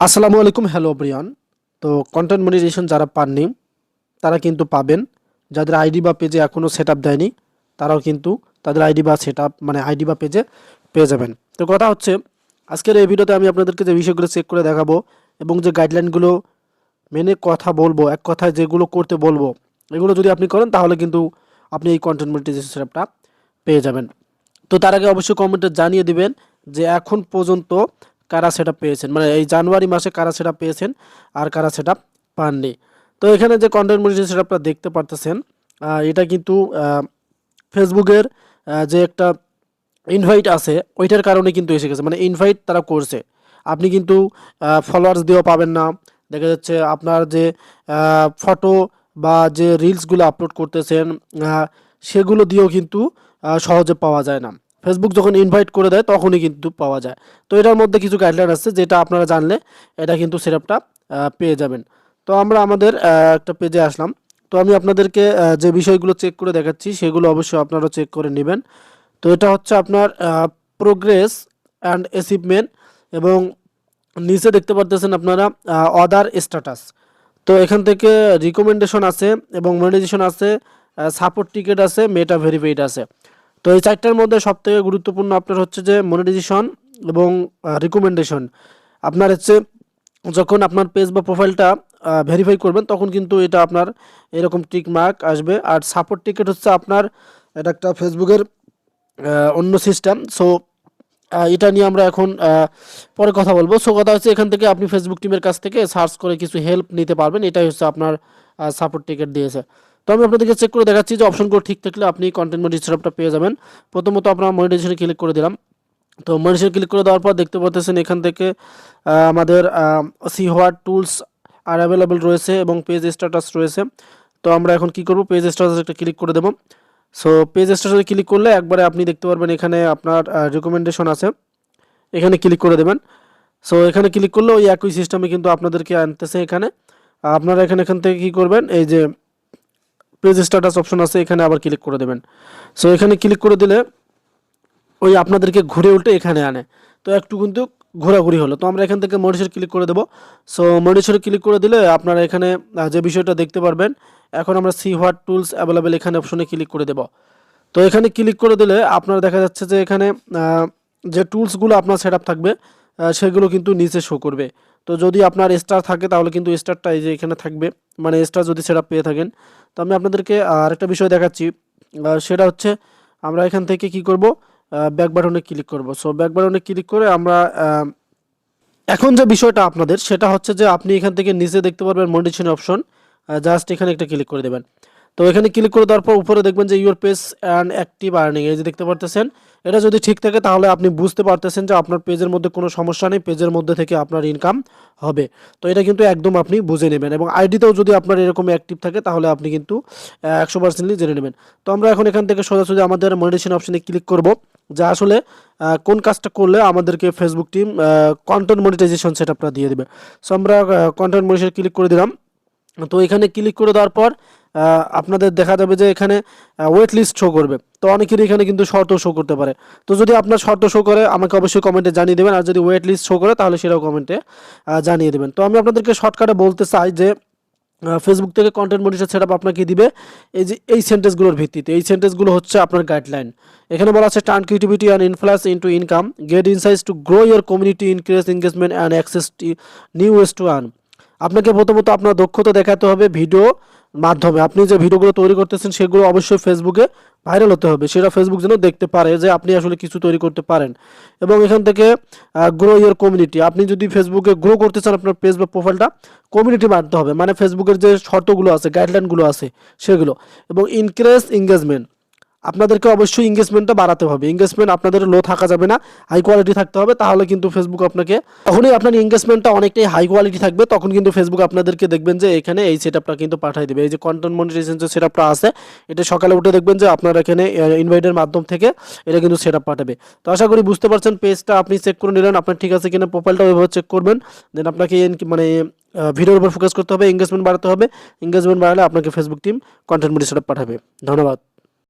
আসসালামু আলাইকুম, hello Brian তো কন্টেন্ট মনিটাইজেশন যারা পাননি, তারা কিন্তু পাবেন। যাদের আইডি বা পেজে এখনও সেট আপ দেয়নি, তারাও কিন্তু তাদের আইডি বা সেট মানে আইডি বা পেজে পেয়ে যাবেন। তো কথা হচ্ছে, আজকের এই ভিডিওতে আমি আপনাদেরকে যে বিষয়গুলো চেক করে দেখাবো এবং যে গাইডলাইনগুলো মেনে কথা বলব, এক কথায় যেগুলো করতে বলব, এগুলো যদি আপনি করেন, তাহলে কিন্তু আপনি এই কন্টেন্ট মনিটাইজেশন সেট আপটা পেয়ে যাবেন। তো তার আগে অবশ্যই কমেন্টে জানিয়ে দিবেন যে এখন পর্যন্ত কারা সেটা পেয়েছেন? মানে এই জানুয়ারি মাসে কারা সেটা পেয়েছেন আর কারা সেটা পাননি? তো এখানে যে কন্টেন্ট মনিটাইজেশন সেটআপটা দেখতে পারতেছেন। এটা কিন্তু ফেসবুকের যে একটা ইনভাইট আছে, ওইটার কারণে কিন্তু এসে গেছে। মানে ইনভাইট তারা করছে। আপনি কিন্তু ফলোয়ার্স দিয়েও পাবেন না। দেখা যাচ্ছে আপনার যে ফটো বা যে রিলসগুলো আপলোড করতেছেন সেগুলো দিয়েও কিন্তু সহজে পাওয়া যায় না। ফেসবুক যখন ইনভাইট করে দেয়, তখনই কিন্তু পাওয়া যায়। তো এটার মধ্যে কিছু গাইডলাইন আছে, যেটা আপনারা জানলে এটা কিন্তু সেটআপটা পেয়ে যাবেন। তো আমরা আমাদের একটা পেজে আসলাম। তো আমি আপনাদেরকে যে বিষয়গুলো চেক করে দেখাচ্ছি, সেগুলো অবশ্যই আপনারা চেক করে নেবেন। তো এটা হচ্ছে আপনার প্রোগ্রেস অ্যান্ড অ্যাচিভমেন্ট এবং নিচে দেখতে পারতেছেন আপনারা অদার স্ট্যাটাস তো এখান থেকে রিকমেন্ডেশন আছে এবং মনিটাইজেশন আছে সাপোর্ট টিকেট আছে মেটা ভেরিফাইড আছে। তো এই চারটার মধ্যে সবথেকে গুরুত্বপূর্ণ আপনার হচ্ছে যে মনিটাইজেশন এবং রিকমেন্ডেশন আপনার হচ্ছে যখন আপনার পেজ বা প্রোফাইলটা ভেরিফাই করবেন, তখন কিন্তু এটা আপনার এরকম টিক মার্ক আসবে। আর সাপোর্ট টিকেট হচ্ছে আপনার এটা একটা ফেসবুকের অন্য সিস্টেম সো এটা নিয়ে আমরা এখন পরে কথা বলব। সো কথা হচ্ছে এখান থেকে আপনি ফেসবুক টিমের কাছ থেকে সার্চ করে কিছু হেল্প নিতে পারবেন। এটাই হচ্ছে আপনার সাপোর্ট টিকেট দিয়েছে। তো আমি আপনাদেরকে চেক করে দেখাচ্ছি যে অপশনগুলো ঠিক থাকলে আপনি কন্টেন্ট মনিটাইজেশনটা পেয়ে যাবেন। প্রথমত আপনার মনিটাইজেশনে ক্লিক করে দিলাম। তো মনিটাইজেশন ক্লিক করে দেওয়ার পর দেখতে পাচ্ছেন এখান থেকে আমাদের see what tools are available রয়েছে এবং পেজ স্ট্যাটাস রয়েছে। তো আমরা এখন কি করব? পেজ স্ট্যাটাস একটা ক্লিক করে দেবো। সো পেজ স্ট্যাটাসে ক্লিক করলে একবারে আপনি দেখতে পারবেন এখানে আপনার রিকমেন্ডেশন আছে। এখানে ক্লিক করে দেবেন। সো এখানে ক্লিক করলে ওই একই সিস্টেমে কিন্তু আপনাদেরকে আনতেছে এখানে। আপনারা এখানে, এখান থেকে কী করবেন? এই যে পেজ স্ট্যাটাস অপশন আছে, এখানে আবার ক্লিক করে দেবেন। সো এখানে ক্লিক করে দিলে ওই আপনাদেরকে ঘুরে উল্টে এখানে আনে। তো একটু কিন্তু ঘোরাঘুরি হলো। তো আমরা এখান থেকে মডিশনে ক্লিক করে দেবো। সো মডিশনে ক্লিক করে দিলে আপনারা এখানে যে বিষয়টা দেখতে পারবেন, এখন আমরা সি হোয়াট টুলস অ্যাভেলেবেল এখানে অপশনে ক্লিক করে দেব। তো এখানে ক্লিক করে দিলে আপনার দেখা যাচ্ছে যে এখানে যে টুলসগুলো আপনার সেট থাকবে সেগুলো কিন্তু নিচে শো করবে। তো যদি আপনার স্টার থাকে, তাহলে কিন্তু স্টারটা এই যে এখানে থাকবে। মানে স্টার যদি সেট পেয়ে থাকেন। তো আমি আপনাদেরকে আরেকটা বিষয় দেখাচ্ছি। সেটা হচ্ছে, আমরা এখান থেকে কি করব? ব্যাক বাটনে ক্লিক করব। সো ব্যাক বাটনে ক্লিক করে আমরা এখন যে বিষয়টা আপনাদের, সেটা হচ্ছে যে আপনি এখান থেকে নিচে দেখতে পারবেন মনিটেশন অপশন জাস্ট এখানে একটা ক্লিক করে দেবেন। তো এখানে ক্লিক করে দেওয়ার পর উপরে দেখবেন যে your page and active earning এই যে দেখতে পারতেছেন? এটা যদি ঠিক থাকে তাহলে আপনি বুঝতে পারতেছেন যে আপনার পেজের মধ্যে কোনো সমস্যা নেই পেজের মধ্যে থেকে আপনার ইনকাম হবে। তো এটা কিন্তু একদম আপনি বুঝে নেবেন এবং আইডিতেও যদি আপনার এরকম অ্যাক্টিভ থাকে তাহলে আপনি কিন্তু একশো পার্সেন্টলি জেনে নেবেন। তো আমরা এখন এখান থেকে সোজাসুজি আমাদের মনিটেশন অপশানে ক্লিক করব, যা আসলে কোন কাজটা করলে আমাদেরকে Facebook team content monetization set আপটা দিয়ে দেবে। সো আমরা কন্টেন্ট মনিটাইজেশন ক্লিক করে দিলাম। তো এখানে ক্লিক করে দেওয়ার পর আপনাদের দেখা যাবে যে এখানে ওয়েট লিস্ট শো করবে। তো অনেকেরই এখানে কিন্তু শর্ত শো করতে পারে। তো যদি আপনার শর্ত শো করে, আমাকে অবশ্যই কমেন্টে জানিয়ে দেবেন। আর যদি ওয়েট লিস্ট শো করে, তাহলে সেটাও কমেন্টে জানিয়ে দেবেন। তো আমি আপনাদেরকে শর্টকাটে বলতে চাই যে ফেসবুক থেকে কন্টেন্ট মনিটর সেট আপ আপনাকে দিবে। এই যে, এই সেন্টেন্সগুলোর ভিত্তিতে। এই সেন্টেন্সগুলো হচ্ছে আপনার গাইডলাইন এখানে বলা আছে turn creativity and influence into income get insights to grow your community increase engagement and access new ways to earn আপনাকে প্রথমত আপনার দক্ষতা দেখাতে হবে ভিডিও মাধ্যমে। আপনি যে ভিডিওগুলো তৈরি করতেছেন, সেগুলো অবশ্যই ফেসবুকে ভাইরাল হতে হবে। সেটা ফেসবুক যেন দেখতে পারে যে আপনি আসলে কিছু তৈরি করতে পারেন। এবং এখান থেকে গ্রো ইয়ার কমিউনিটি আপনি যদি ফেসবুকে গ্রো করতে চান আপনার পেজ বা প্রোফাইলটা কমিউনিটি মানতে হবে। মানে ফেসবুকের যে শর্তগুলো আছে গাইডলাইনগুলো আছে, সেগুলো। এবং ইনক্রেস এঙ্গেজমেন্ট আপনাদেরকে অবশ্যই এঙ্গেজমেন্টটা বাড়াতে হবে। এঙ্গেজমেন্ট আপনাদের লো থাকা যাবে না হাই কোয়ালিটি থাকতে হবে, তাহলে কিন্তু ফেসবুক আপনাকে তখনই আপনার এঙ্গেজমেন্টটা অনেকটাই হাই কোয়ালিটি থাকবে, তখন কিন্তু ফেসবুক আপনাদেরকে দেখবেন যে এখানে এই সেটআপটা কিন্তু পাঠিয়ে দেবে। এই যে কন্টেন্ট মনিটাইজেশন যে সেটআপটা আছে, এটা সকালে উঠে দেখবেন যে আপনার এখানে ইনভাইটের মাধ্যম থেকে এটা কিন্তু সেটআপ পাঠাবে। তো আশা করি বুঝতে পারছেন পেজটা আপনি চেক করে নিলেন, আপনার ঠিক আছে কিনা প্রোফাইলটা ওইভাবে চেক করবেন। দেন আপনাকে মানে ভিডিওর উপর ফোকাস করতে হবে এঙ্গেজমেন্ট বাড়াতে হবে। এঙ্গেজমেন্ট বাড়ালে আপনাকে ফেসবুক টিম কন্টেন্ট মনিটাইজেশন পাঠাবে। ধন্যবাদ।